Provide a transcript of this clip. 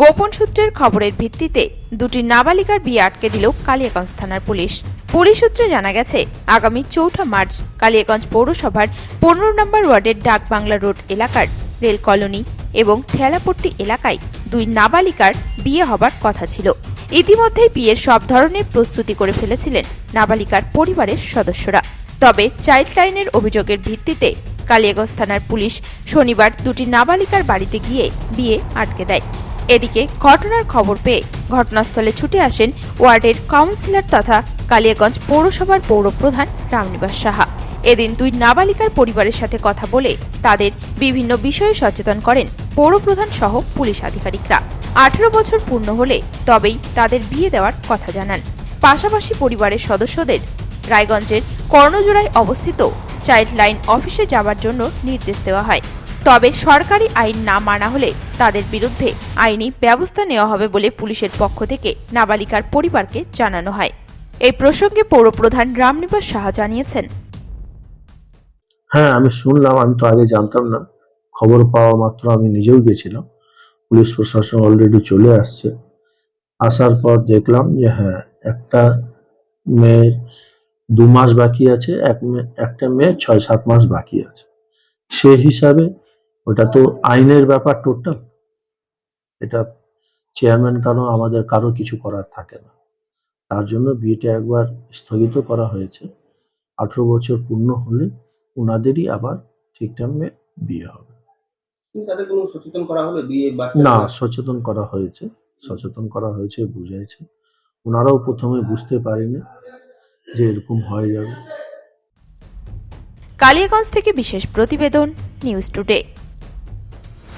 গোপন সূত্রের খবরের ভিত্তিতে দুটি নাবালিকার বিয়ে আটকে দিল কালিয়াগঞ্জ থানার পুলিশ। পুলিশ সূত্রে জানা গেছে, আগামী চৌঠা মার্চ কালিয়াগঞ্জ পৌরসভার পনেরো নম্বর ওয়ার্ডের ডাকবাংলা রোড এলাকার রেল কলোনি এবং ঠেলাপট্টি এলাকায় দুই নাবালিকার বিয়ে হবার কথা ছিল। ইতিমধ্যেই বিয়ের সব ধরনের প্রস্তুতি করে ফেলেছিলেন নাবালিকার পরিবারের সদস্যরা। তবে চাইল্ড লাইনের অভিযোগের ভিত্তিতে কালিয়াগঞ্জ থানার পুলিশ শনিবার দুটি নাবালিকার বাড়িতে গিয়ে বিয়ে আটকে দেয়। এদিকে ঘটনার খবর পেয়ে ঘটনাস্থলে ছুটে আসেন ওয়ার্ডের কাউন্সিলর তথা কালিয়াগঞ্জ পৌরসভার পৌরপ্রধান রামনিবাস সাহা। এদিন দুই নাবালিকার পরিবারের সাথে কথা বলে তাদের বিভিন্ন বিষয়ে সচেতন করেন পৌরপ্রধান সহ পুলিশ আধিকারিকরা। আঠেরো বছর পূর্ণ হলে তবেই তাদের বিয়ে দেওয়ার কথা জানান। পাশাপাশি পরিবারের সদস্যদের রায়গঞ্জের কর্ণজোড়ায় অবস্থিত চাইল্ড লাইন অফিসে যাওয়ার জন্য নির্দেশ দেওয়া হয়। তবে সরকারি আইন না মানা হলে তাদের বিরুদ্ধে আইনি ব্যবস্থা নেওয়া হবে বলে পুলিশের পক্ষ থেকে নাবালিকার পরিবারকে জানানো হয়। এই প্রসঙ্গে পৌরপ্রধান রামনিবাস সাহা জানিয়েছেন। হ্যাঁ আমি শুনলাম, আমি তো আগে জানতাম না। খবর পাওয়া মাত্র আমি নিজেও গেছিলাম। পুলিশ প্রশাসন অলরেডি চলে আসছে। আসার পর দেখলাম যে হ্যাঁ একটা মেয়ের দু মাস বাকি আছে, এক মেয়ে একটা মেয়ে ছয় সাত মাস বাকি আছে। সে হিসাবে ওটা তো আইনের ব্যাপার টোটাল এটা চেয়ারম্যান কারও আমাদের কারও কিছু করার থাকে না। তার জন্য বিয়েটা একবার স্থগিত করা হয়েছে। আঠেরো বছর পূর্ণ হলে ওনাদেরই আবার ঠিক টাইমে বিয়ে হবে। না সচেতন করা হয়েছে। সচেতন করা হয়েছে বুঝাইছে। ওনারাও প্রথমে বুঝতে পারেনি যে এরকম হয়ে যাবে। কালিয়াগঞ্জ থেকে বিশেষ প্রতিবেদন নিউজ টুডে